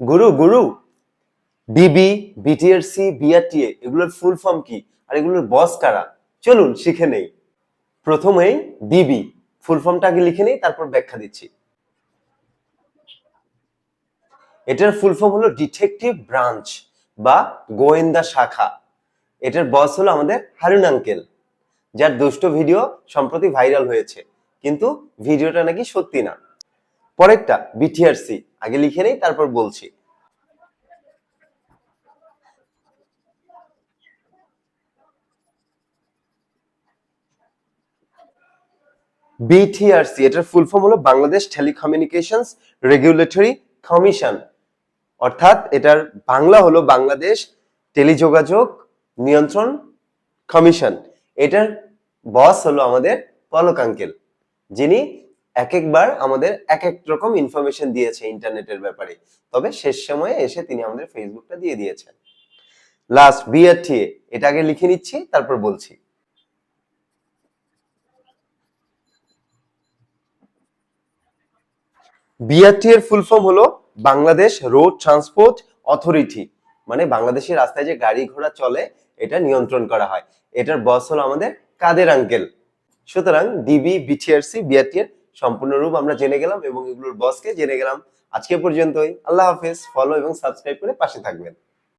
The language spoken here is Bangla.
গুরু গুরু ডিবি বিটিআরসি বিআরটিএ এগুলোর ফুল ফর্ম কি? আর এগুলোর বস কারা? চলুন, শিখে নেই। প্রথমেই ডিবি ফুল ফর্মটা আগে লিখে নেই, তারপর ব্যাখ্যা দিচ্ছি। এটার ফুল ফর্ম হলো ডিটেকটিভ ব্রাঞ্চ বা গোয়েন্দা শাখা। এটার বস হলো আমাদের হারুন আঙ্কেল যার দুষ্ট ভিডিও সম্প্রতি ভাইরাল হয়েছে। কিন্তু ভিডিওটা নাকি সত্যি না। পরেরটা বিটিআরসি আগে লিখে নেই, তারপর বলছি। বিটিআরসি এটার ফুল ফর্ম হলো বাংলাদেশ টেলিকমিউনিকেশনস রেগুলেটরি কমিশন অর্থাৎ এটার বাংলা হলো বাংলাদেশ টেলিযোগাযোগ নিয়ন্ত্রণ কমিশন। এটার বস হলো আমাদের পলক আঙ্কেল, যিনি এক একবার আমাদের এক এক রকম ইনফরমেশন দিয়েছে ইন্টারনেটের ব্যাপারে। তবে শেষ সময়ে এসে তিনি আমাদের ফেসবুকটা দিয়ে দিয়েছেন। লাস্ট বিআরটিএ এটা আগে লিখে নিচ্ছি, তারপর বলছি। বিআরটি এর ফুল ফর্ম হলো বাংলাদেশ রোড ট্রান্সপোর্ট অথরিটি মানে বাংলাদেশের রাস্তায় যে গাড়ি ঘোড়া চলে, এটা নিয়ন্ত্রণ করা হয়। এটার বস হলো আমাদের কাদের আঙ্কেল সুতরাং ডিবি বিটিআরসি বিআরটি এর সম্পূর্ণ রূপ আমরা জেনে গেলাম এবং এগুলোর বসকে জেনে গেলাম। আজকে পর্যন্তই। আল্লাহ হাফেজ। ফলো এবং সাবস্ক্রাইব করে পাশে থাকবেন।